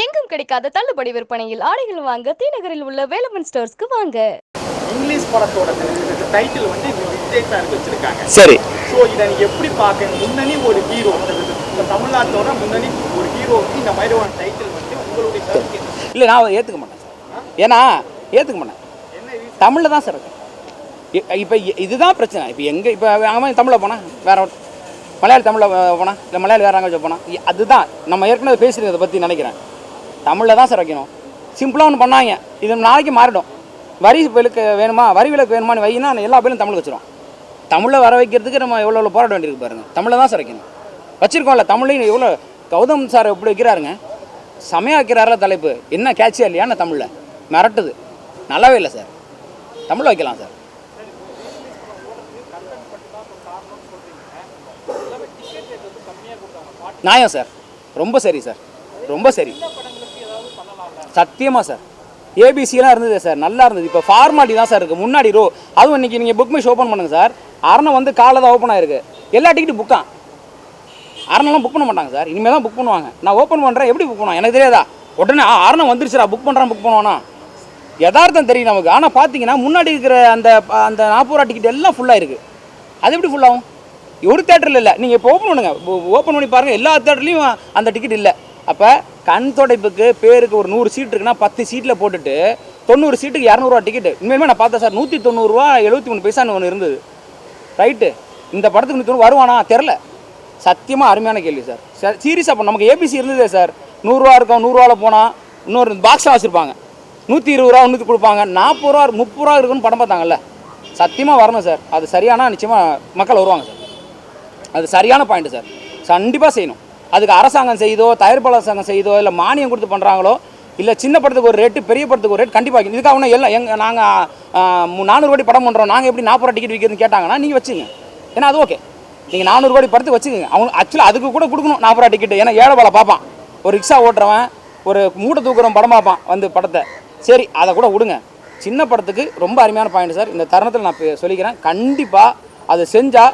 எங்கும் கிடைக்காத தள்ளுபடி விற்பனையில் ஆடைகள் வாங்க தீநகரில் உள்ள வேலவன் ஸ்டோர்ஸ்க்கு வாங்க. இங்கிலீஷ் படத்தோட டைட்டில் வந்து விஜய் சாருக்கு வச்சிருக்காங்க. சரி. ஸோ இதை நீங்க எப்படி பார்க்க முன்னணி ஒரு ஹீரோ இந்த தமிழ்நாட்டோட முன்னணி ஒரு ஹீரோவுக்கு இந்த மாதிரி ஒரு டைட்டில் வந்து உங்களுடைய? இல்லை நான் ஏற்றுக்க மாட்டேன் சார் ஏன்னா ஏற்றுக்க மாட்டேன்? தமிழில் தான் சார் இருக்கு. இப்போ இதுதான் பிரச்சனை. இப்போ எங்கே இப்போ அவன் தமிழில் போனால் வேற மலையாளி தமிழில் போனால் இல்லை மலையாளி வேற லாங்குவேஜ் போனால் அதுதான். நம்ம ஏற்கனவே பேசுகிறத பற்றி நினைக்கிறேன். தமிழில் தான் சார் வைக்கணும். சிம்பிளாக ஒன்று பண்ணாங்க. இது நாளைக்கு மாறிடும். வரி விலக்கு வேணுமா? வரி விலக்கு வேணுமான்னு வைனா எல்லா பேரும் தமிழுக்கு வச்சுருவோம். தமிழில் வர வைக்கிறதுக்கு நம்ம எவ்வளோ எவ்வளோ போராட வேண்டியிருக்கு பாருங்கள் தமிழில் தான் சார் வைக்கணும். வச்சிருக்கோம்ல தமிழையும் எவ்வளோ கௌதம் சார் எப்படி வைக்கிறாருங்க? செமையாக வைக்கிறாரில் தலைப்பு. என்ன கேட்சியாக இல்லையான்னு தமிழில்? மிரட்டுது. நல்லாவே இல்லை சார். தமிழில் வைக்கலாம் சார். நியாயம் சார். ரொம்ப சரி சார். ரொம்ப சரி. சத்தியமாக சார். ஏபிசிலாம் இருந்தது சார் நல்லா இருந்தது. இப்போ ஃபார்மாலிட்டி தான் சார் இருக்குது முன்னாடி ரோ அதுவும் இன்னைக்கு நீங்கள் புக் மிஷ் ஓப்பன் பண்ணுங்கள் சார். அரணை வந்து காலை தான் ஓப்பன் ஆயிருக்கு. எல்லா டிக்கெட்டும் புக்கான் அரணெல்லாம் புக் பண்ண மாட்டாங்க சார். இனிமேல் தான் புக் பண்ணுவாங்க. நான் ஓப்பன் பண்ணுறேன் எப்படி புக் பண்ணுவேன் எனக்கு தெரியாதா? உடனே ஆ அரணை வந்துருச்சுரா புக் பண்ணுறேன் புக் பண்ணுவானா? யதார்த்தம் தெரியும் நமக்கு. ஆனால் பார்த்தீங்கன்னா முன்னாடி இருக்கிற அந்த அந்த நாற்பது ரூபா டிக்கெட் எல்லாம் ஃபுல்லாக இருக்குது அது எப்படி ஃபுல்லாகும் ஒரு தேட்டரில் இல்லை. நீங்கள் இப்போ ஓப்பன் பண்ணுங்கள் ஓப்பன் பண்ணி பாருங்கள் எல்லா தேட்டர்லேயும் அந்த டிக்கெட் இல்லை. அப்போ கண் துடைப்புக்கு பேருக்கு ஒரு நூறு சீட் இருக்குன்னா பத்து சீட்டில் போட்டுட்டு தொண்ணூறு சீட்டுக்கு இரநூறுவா டிக்கெட் இனிமேல் நான் பார்த்தேன் சார். நூற்றி தொண்ணூறுரூவா எழுபத்தி மூணு பைசான்னு ஒன்று இருந்தது. ரைட்டு இந்த படத்துக்கு நூற்றி வருவானா? தெரில சத்தியமாக அருமையான கேள்வி சார். சார் சீரியஸாக இப்போ நமக்கு ஏபிசி இருந்ததே சார். நூறுரூவா இருக்கும் நூறுரூவாவில் போனால் இன்னொரு பாக்ஸாக வச்சுருப்பாங்க. நூற்றி இருபது ரூபா ஒன்றுக்கு கொடுப்பாங்க. நாற்பது ரூபா முப்பது ரூபா இருக்குன்னு படம் பார்த்தாங்கல்ல. சத்தியமாக வரணும் சார். அது சரியானா நிச்சயமாக மக்கள் வருவாங்க சார். அது சரியான பாயிண்ட் சார். கண்டிப்பாக செய்யணும். அதுக்கு அரசாங்கம் செய்தோ தயாரிப்பாளர் அரசாங்கம் செய்தோ இல்லை மானியம் கொடுத்து பண்ணுறாங்களோ இல்லை சின்ன படத்துக்கு ஒரு ரேட்டு பெரிய படத்துக்கு ஒரு ரேட் கண்டிப்பாக இதுக்காக ஒன்றும் எல்லாம் எங்கள் நாங்கள் நானூறு கோடி படம் பண்ணுறோம் நாங்கள் எப்படி நாற்பது ரூபா டிக்கெட் விற்கிறதுன்னு கேட்டாங்கன்னா நீங்கள் வச்சுங்க ஏன்னா அது ஓகே நீங்கள் நானூறு கோடி படத்துக்கு வச்சுக்கோங்க. அவங்க ஆக்சுவலாக அதுக்கு கூட கொடுக்கணும் நாற்பது ரூபா டிக்கெட் ஏன்னா ஏழை பல பார்ப்பான். ஒரு ரிக்ஷா ஓட்டுறவன் ஒரு மூட்டை தூக்குறவன் படம் பார்ப்பான் வந்து படத்தை. சரி அதை கூட விடுங்க. சின்ன படத்துக்கு ரொம்ப அருமையான பாயிண்ட் சார் இந்த தருணத்தில் நான் சொல்லிக்கிறேன். கண்டிப்பாக அதை செஞ்சால்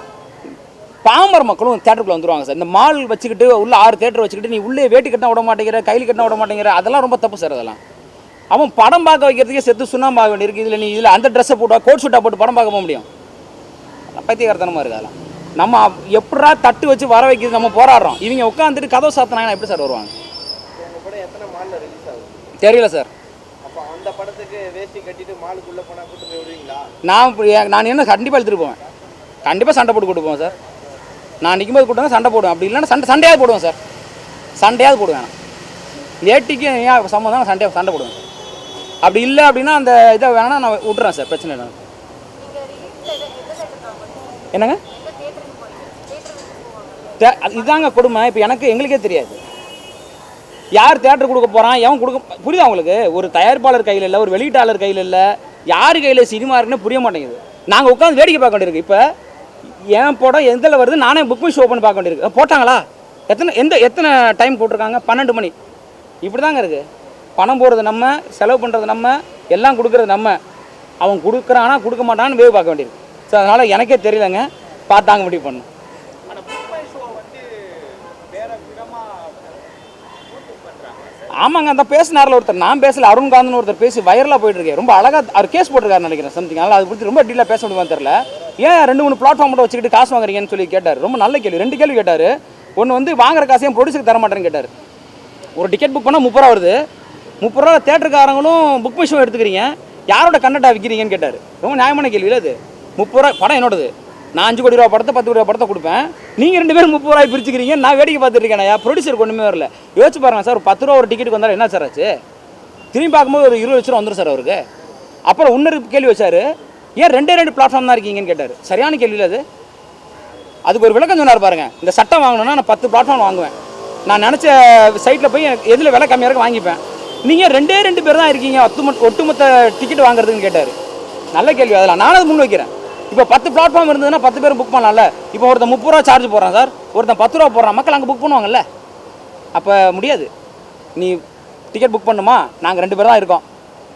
பாமர மக்களும் தேட்டருக்குள்ள வந்துருவாங்க சார். இந்த மால் வச்சுக்கிட்டு உள்ள ஆறு தேட்டர் வச்சுக்கிட்டு நீ உள்ளே வேட்டி கட்டினா விட மாட்டேங்கிற கையில் கட்டினா விட மாட்டேங்கிற அதெல்லாம் ரொம்ப தப்பு சார் அதெல்லாம். அவன் படம் பார்க்க வைக்கிறதுக்கே செத்து சுண்ணாம்பு ஆக வேண்டியிருக்கு. இதில் நீ இதில் அந்த ட்ரெஸ்ஸை போட்டு கோட் ஷூட்டாக போட்டு படம் பார்க்க போக முடியும். பைத்தியகாரத்தனமாக இருக்குது அதெல்லாம். நம்ம எப்படா தட்டு வச்சு வர வைக்கிறது நம்ம போராடுறோம். இவங்க உட்காந்துட்டு கதவை சாத்தினாங்கன்னா எப்படி சார் வருவாங்க? தெரியல சார். நான் நான் என்ன கண்டிப்பாக எடுத்துகிட்டு போவேன். கண்டிப்பாக சண்டை போட்டு கூட்டு போவேன் சார். நான் நிற்கும்போது கூட்டம் சண்டை போடுவேன். அப்படி இல்லைன்னா சண்டை சண்டையாவது போடுவேன் சார். சண்டையாவது போடுவேன் ஏட்டிக்கு ஏன் சம்மந்தம் நான் சண்டையாக சண்டை போடுவேன் சார். அப்படி இல்லை அப்படின்னா அந்த இதை வேணால் நான் விட்றேன் சார். பிரச்சனை இல்லை. என்னங்க? தே- அது இதாங்க கொடுமை. இப்போ எனக்கு எங்களுக்கே தெரியாது. யார் தேட்டர் கொடுக்க போகிறான் எவன் கொடுக்க புரியுதா அவங்களுக்கு ஒரு தயாரிப்பாளர் கையில் இல்லை ஒரு வெளியீட்டாளர் கையில் இல்லை யார் கையில் சினிமா இருக்குன்னு புரிய மாட்டேங்குது. நாங்கள் உட்காந்து வேடிக்கை பார்க்க வேண்டியிருக்கு. இப்போ என் படம் எந்தில் வருது? நானே புக் பண்ணி ஷோ பண்ணி பார்க்க வேண்டியிருக்கு. போட்டாங்களா? எத்தனை எந்த எத்தனை டைம் போட்டிருக்காங்க? பன்னெண்டு மணி. இப்படி தாங்க இருக்குது பணம் போடுறது நம்ம செலவு பண்ணுறது நம்ம எல்லாம் கொடுக்குறது நம்ம. அவன் கொடுக்குறானா கொடுக்க மாட்டான்னு வேவு பார்க்க வேண்டியிருக்கு. ஸோ அதனால் எனக்கே தெரியலங்க. பார்த்தாங்க முடிவு பண்ணணும் ஆனா புக் மை ஷோ வந்து வேற விதமா பண்றாங்க ஆமாங்க அந்த பேசினார்ல ஒருத்தர். நான் பேசல அருண்காந்தன் ஒருத்தர் பேசி வைரலாக போயிட்டு இருக்கேன் ரொம்ப அழகா அவர் கேஸ் போட்டிருக்காரு நினைக்கிறேன் சம்திங் அதனால் அதை பற்றி ரொம்ப டீலாக பேச முடியுமா தெரியல. ஏன் ரெண்டு மூணு பிளாட்ஃபார்ம் மட்டும் வச்சுக்கிட்டு காசு வாங்குறீங்கன்னு சொல்லி கேட்டார். ரொம்ப நல்ல கேள்வி. ரெண்டு கேள்வி கேட்டார். ஒன்று வந்து வாங்குற காசையும் ப்ரொடியூசருக்கு தர மாட்டேன்னு கேட்டார். ஒரு டிக்கெட் புக் பண்ணால் முப்பது ரூபா வருது. முப்பது ரூபா தேட்டருக்காரங்களும் புக் மிஷன் எடுத்துக்கிறீங்க. யாரோட கன்னடா விற்கிறீங்கன்னு கேட்டார். ரொம்ப நியாயமான கேள்வி இல்லை அது. முப்பது ரூபா படம் என்னோடது. நான் அஞ்சு கோடி ரூபா படத்தை பத்து கோடி ரூபா படத்தை கொடுப்பேன். நீங்கள் ரெண்டு பேரும் முப்பது ரூபாய் பிரிச்சுக்கிறீங்க. நான் வேடிக்கை பார்த்துட்டு இருக்கேன் ப்ரொடியூசருக்கு ஒன்றுமே வரல. யோசிச்சு பாருங்க சார் ஒரு பத்து ரூபா ஒரு டிக்கெட்டுக்கு வந்தால் என்ன சார் ஆச்சு? திரும்பி பார்க்கும்போது ஒரு இருபது லட்ச ரூபா வந்துடும் சார் அவருக்கு. அப்புறம் இன்னொரு கேள்வி வச்சார். ஏன் ரெண்டே ரெண்டு பிளாட்ஃபார்ம் தான் இருக்கீங்கன்னு கேட்டார். சரியான கேள்வி இல்லை அது. அதுக்கு ஒரு விளக்கம் சொன்னார் பாருங்க. இந்த சட்டம் வாங்கணும்னா நான் பத்து பிளாட்ஃபார்ம் வாங்குவேன். நான் நினச்ச சைட்டில் போய் எனக்கு எதில் விலை கம்மியாக இருக்க வாங்கிப்பேன். நீங்கள் ரெண்டே ரெண்டு பேர் தான் இருக்கீங்க. ஒட்டுமொத்த ஒட்டுமொத்த டிக்கெட் வாங்குறதுன்னு கேட்டார். நல்ல கேள்வி. அதெல்லாம் நானும் முன் வைக்கிறேன். இப்போ பத்து பிளாட்ஃபார்ம் இருந்ததுன்னா பத்து பேர் புக் பண்ணலாம்ல. இப்போ ஒருத்தன் முப்பது ரூபா சார்ஜ் போடுறான் சார். ஒருத்தன் பத்து ரூபா போடுறான். மக்கள் அங்கே புக் பண்ணுவாங்கல்ல. அப்போ முடியாது. நீ டிக்கெட் புக் பண்ணுமா? நாங்கள் ரெண்டு பேர் தான் இருக்கோம்.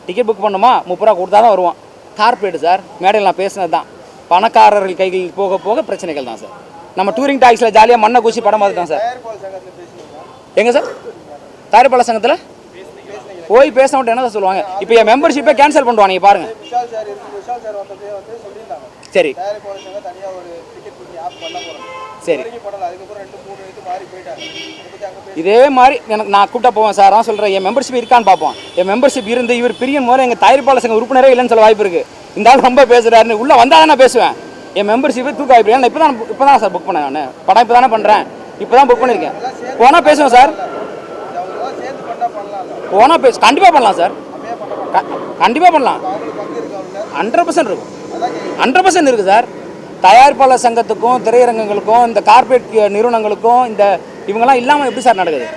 டிக்கெட் புக் பண்ணுமா? முப்பது ரூபா கொடுத்தா தான் வருவோம். Corporate sir. மேடையில் நான் பேசினது தான் பணக்காரர்கள் கைகள் போக போக பிரச்சனைகள் தான் சார். நம்ம டூரிங் டாக்ஸில் ஜாலியாக மண்ணை கூசி படம் பார்த்துட்டோம் சார். எங்கே சார்? தயாரிப்பாளர் சங்கத்தில்? போய் பேச மாட்டேன் என்ன சொல்லுவாங்க? இப்போ என் மெம்பர்ஷிப்பே கேன்சல் பண்ணுவாங்க பாருங்க. சார். சார். இது மாதிரி எனக்கு நான் கூப்பிட்டா போவேன் சார் நான் சொல்கிறேன் என் மெம்பர்ஷிப் இருக்கான்னு பார்ப்போம் என் மெம்பர்ஷிப் இருந்து இவர் பிரியும் போது எங்கள் தயாரிப்பாளர் சங்க உறுப்பினரே இல்லைன்னு சொல்ல வாய்ப்பு இருக்குது இந்த ஆள் ரொம்ப பேசுகிறாருன்னு உள்ளே வந்தால் நான் பேசுவேன். என் மெம்பர்ஷிப்பே தூக்க வாய்ப்பு இல்லை. இப்போ தான் இப்போ தான் சார் புக் பண்ணேன் நான். படம் இப்போ தானே பண்ணுறேன் இப்போ தான் புக் பண்ணியிருக்கேன் போனால் பேசுவேன் சார் அவங்களாம் போனால் பேச கண்டிப்பாக பண்ணலாம் சார். கண்டிப்பாக பண்ணலாம். இருக்கு ஹண்ட்ரட் பர்சன்ட் இருக்கும். ஹண்ட்ரட் பர்சன்ட் இருக்குது சார். தயாரிப்பாளர் சங்கத்துக்கும் திரையரங்கங்களுக்கும் இந்த கார்பரேட் நிறுவனங்களுக்கும் இந்த இவங்கெல்லாம் இல்லாமல் எப்படி சார் நடக்குது?